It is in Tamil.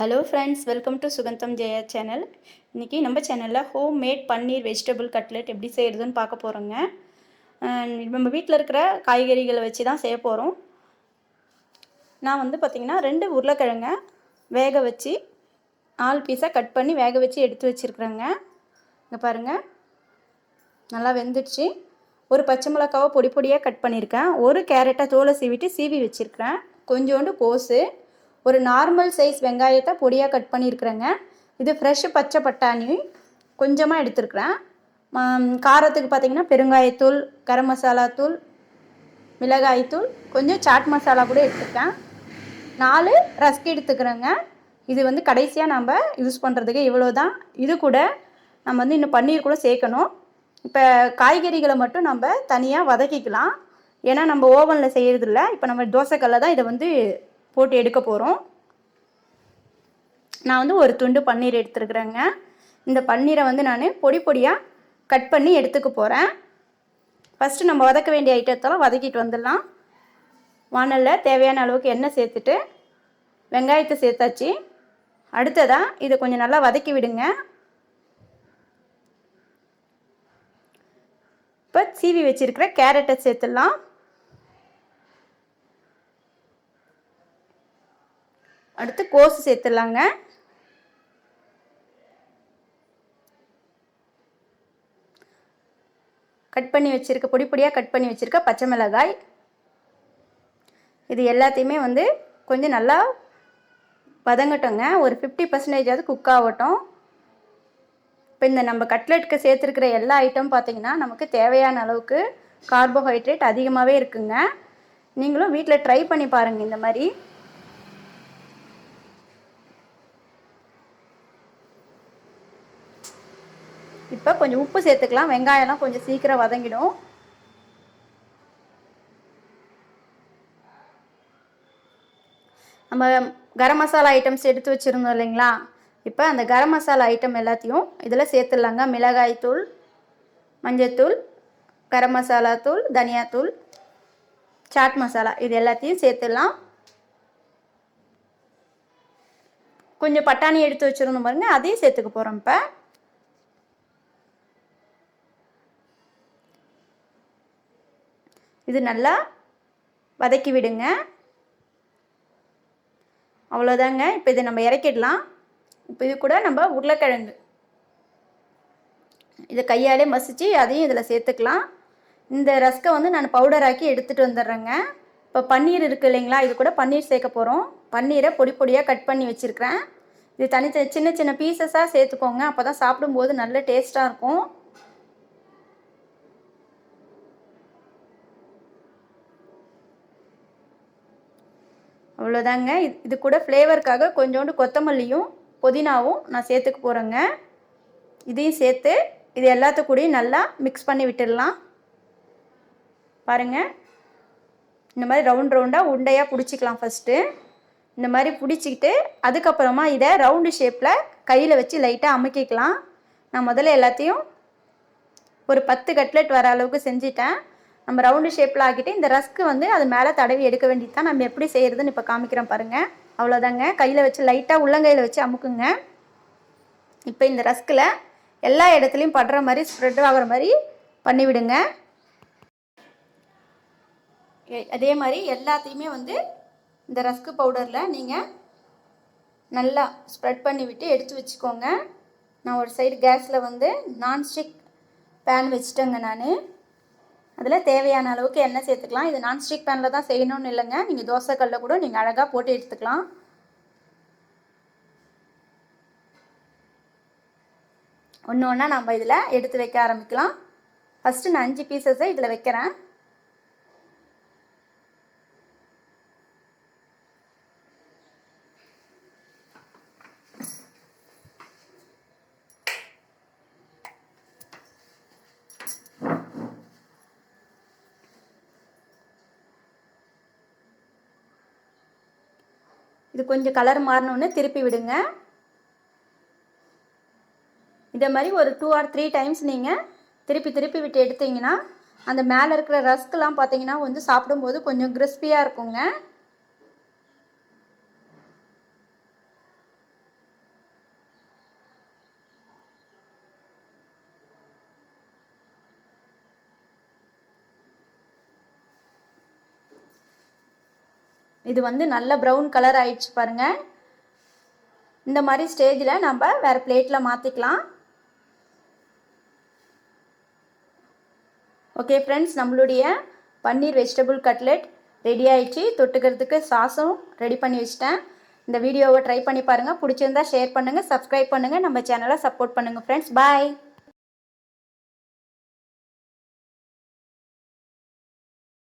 Hello friends welcome to Sugandham Jaya channel இன்றைக்கி நம்ம சேனலில் home made paneer vegetable cutlet எப்படி செய்கிறதுன்னு பார்க்க போகிறோங்க நம்ம வீட்டில் இருக்கிற காய்கறிகளை வச்சு தான் செய்ய போகிறோம் நான் வந்து பார்த்திங்கன்னா ரெண்டு உருளைக்கிழங்க வேக வச்சு நாலு பீஸாக கட் பண்ணி வேக வச்சு எடுத்து வச்சுருக்குறேங்க. இங்கே பாருங்கள் நல்லா வெந்துடுச்சு. ஒரு பச்சை மிளகாவை பொடி பொடியாக கட் பண்ணியிருக்கேன். ஒரு கேரட்டை தோலை சீவிட்டு சீவி வச்சுருக்கிறேன். கொஞ்சோண்டு கோஸு ஒரு நார்மல் சைஸ் வெங்காயத்தை பொடியாக கட் பண்ணியிருக்கிறேங்க. இது ஃப்ரெஷ்ஷு பச்சை பட்டாணி கொஞ்சமாக எடுத்துருக்குறேன். காரத்துக்கு பார்த்தீங்கன்னா பெருங்காயத்தூள் கரம் மசாலா தூள் மிளகாய்த்தூள் கொஞ்சம் சாட் மசாலா கூட எடுத்துருக்கேன். நாலு ரஸ்க் எடுத்துக்கிறேங்க. இது வந்து கடைசியாக நம்ம யூஸ் பண்ணுறதுக்கு இவ்வளோ தான் இது கூட நம்ம வந்து இன்னும் பன்னீர் கூட சேர்க்கணும். இப்போ காய்கறிகளை மட்டும் நம்ம தனியாக வதக்கிக்கலாம். ஏன்னா நம்ம ஓவனில் செய்கிறதில்ல இப்போ நம்ம தோசைக்கல்ல தான் இதை வந்து போட்டு எடுக்க போகிறோம் நான் வந்து ஒரு துண்டு பன்னீர் எடுத்துருக்குறேங்க. இந்த பன்னீரை வந்து நான் பொடி பொடியாக கட் பண்ணி எடுத்துக்க போகிறேன் ஃபஸ்ட்டு நம்ம வதக்க வேண்டிய ஐட்டத்தெல்லாம் வதக்கிட்டு வந்துடலாம். வானலில் தேவையான அளவுக்கு எண்ணெய் சேர்த்துட்டு வெங்காயத்தை சேர்த்தாச்சு. அடுத்ததாக இதை கொஞ்சம் நல்லா வதக்கி விடுங்க. இப்போ சீவி வச்சுருக்கிற கேரட்டை சேர்த்துடலாம். அடுத்து கோஸு சேர்த்துடலாங்க. கட் பண்ணி வச்சுருக்க பொடி பொடியாக கட் பண்ணி வச்சுருக்க பச்சை மிளகாய். இது எல்லாத்தையுமே வந்து கொஞ்சம் நல்லா பதங்கட்டோங்க ஒரு ஃபிஃப்டி பர்சன்டேஜாவது குக் ஆகட்டும். இப்போ இந்த நம்ம கட்லெட்டுக்கு சேர்த்துருக்கிற எல்லா ஐட்டம் பார்த்தீங்கன்னா நமக்கு தேவையான அளவுக்கு கார்போஹைட்ரேட் அதிகமாகவே இருக்குங்க. நீங்களும் வீட்டில் ட்ரை பண்ணி பாருங்கள் இந்த மாதிரி. இப்போ கொஞ்சம் உப்பு சேர்த்துக்கலாம். வெங்காயம்லாம் கொஞ்சம் சீக்கிரம் வதங்கிடும். நம்ம கரம் மசாலா ஐட்டம்ஸ் எடுத்து வச்சுருந்தோம் இல்லைங்களா? இப்போ அந்த கரம் மசாலா ஐட்டம் எல்லாத்தையும் இதில் சேர்த்துடலாங்க. மிளகாய் தூள் மஞ்சத்தூள் கரம் மசாலா தூள் தனியாத்தூள் சாட் மசாலா இது எல்லாத்தையும் சேர்த்துடலாம். கொஞ்சம் பட்டாணி எடுத்து வச்சுருந்தோம் பாருங்கள் அதையும் சேர்த்துக்க போகிறோம் இப்போ. இது நல்லா வதக்கி விடுங்க. அவ்வளோதாங்க. இப்போ இதை நம்ம இறக்கிடலாம். இப்போ இது கூட நம்ம உருளைக்கிழங்கு. இதை கையாலே மசித்து அதையும் இதில் சேர்த்துக்கலாம். இந்த ரஸ்கை வந்து நான் பவுடர் ஆக்கி எடுத்துகிட்டு வந்துடுறேங்க. இப்போ பன்னீர் இருக்குது இல்லைங்களா? இது கூட பன்னீர் சேர்க்க போகிறோம். பன்னீரை பொடி பொடியாக கட் பண்ணி வச்சுருக்கிறேன். இது தனித்தனி சின்ன சின்ன பீசஸாக சேர்த்துக்கோங்க. அப்போ தான் சாப்பிடும்போது நல்ல டேஸ்ட்டாக இருக்கும். அவ்வளோதாங்க. இது கூட ஃப்ளேவருக்காக கொஞ்சோண்டு கொத்தமல்லியும் புதினாவும் நான் சேர்த்துக்க போகிறேங்க இதையும் சேர்த்து இது எல்லாத்து கூடயும் நல்லா மிக்ஸ் பண்ணி விட்டுடலாம். பாருங்கள் இந்த மாதிரி ரவுண்ட் ரவுண்டாக உண்டையாக பிடிச்சிக்கலாம் ஃபஸ்ட்டு இந்த மாதிரி பிடிச்சிக்கிட்டு அதுக்கப்புறமா இதை ரவுண்டு ஷேப்பில் கையில் வச்சு லைட்டாக அமுக்கிக்கலாம். நான் முதல்ல எல்லாத்தையும் ஒரு பத்து கட்லெட் வர அளவுக்கு செஞ்சிட்டேன். நம்ம ரவுண்டு ஷேப்பில் ஆக்கிட்டு இந்த ரஸ்க்கு வந்து அது மேலே தடவி எடுக்க வேண்டியது தான். நம்ம எப்படி செய்கிறதுன்னு இப்போ காமிக்கிறோம் பாருங்கள் அவ்வளோதாங்க கையில் வச்சு லைட்டாக உள்ளங்கையில் வச்சு அமுக்குங்க. இப்போ இந்த ரஸ்கில் எல்லா இடத்துலையும் படுற மாதிரி ஸ்ப்ரெட் ஆகிற மாதிரி பண்ணிவிடுங்க. அதே மாதிரி எல்லாத்தையுமே வந்து இந்த ரஸ்க்கு பவுடரில் நீங்கள் நல்லா ஸ்ப்ரெட் பண்ணி விட்டு எடுத்து வச்சுக்கோங்க. நான் ஒரு சைடு கேஸில் வந்து நான்ஸ்டிக் பேன் வச்சுட்டேங்க நான். அதில் தேவையான அளவுக்கு எண்ணெய் சேர்த்துக்கலாம். இது நான்ஸ்டிக் பேனில் தான் செய்யணும்னு இல்லைங்க. நீங்கள் தோசைக்கல்ல கூட நீங்கள் அழகாக போட்டு எடுத்துக்கலாம். ஒன்று ஒன்றா நம்ம இதில் எடுத்து வைக்க ஆரம்பிக்கலாம். ஃபஸ்ட்டு நான் அஞ்சு பீசஸை இதில் வைக்கிறேன். இது கொஞ்சம் கலர் மாறினோன்னு திருப்பி விடுங்க. இதே மாதிரி ஒரு டூ ஆர் த்ரீ டைம்ஸ் நீங்கள் திருப்பி திருப்பி விட்டு எடுத்தீங்கன்னா அந்த மேலே இருக்கிற ரஸ்க்லாம் பார்த்தீங்கன்னா வந்து சாப்பிடும்போது கொஞ்சம் கிறிஸ்பியாக இருக்குங்க. இது வந்து நல்ல ப்ரௌன் கலர் ஆயிடுச்சு பாருங்கள் இந்த மாதிரி ஸ்டேஜில் நம்ம வேறு பிளேட்டில் மாற்றிக்கலாம் ஓகே ஃப்ரெண்ட்ஸ் நம்மளுடைய பன்னீர் வெஜிடபிள் கட்லெட் ரெடி ஆயிடுச்சு. தொட்டுக்கிறதுக்கு சாஸும் ரெடி பண்ணி வச்சிட்டேன். இந்த வீடியோவை ட்ரை பண்ணி பாருங்கள் பிடிச்சிருந்தா ஷேர் பண்ணுங்கள் சப்ஸ்கிரைப் பண்ணுங்கள் நம்ம சேனலை சப்போர்ட் பண்ணுங்கள் ஃப்ரெண்ட்ஸ் பாய்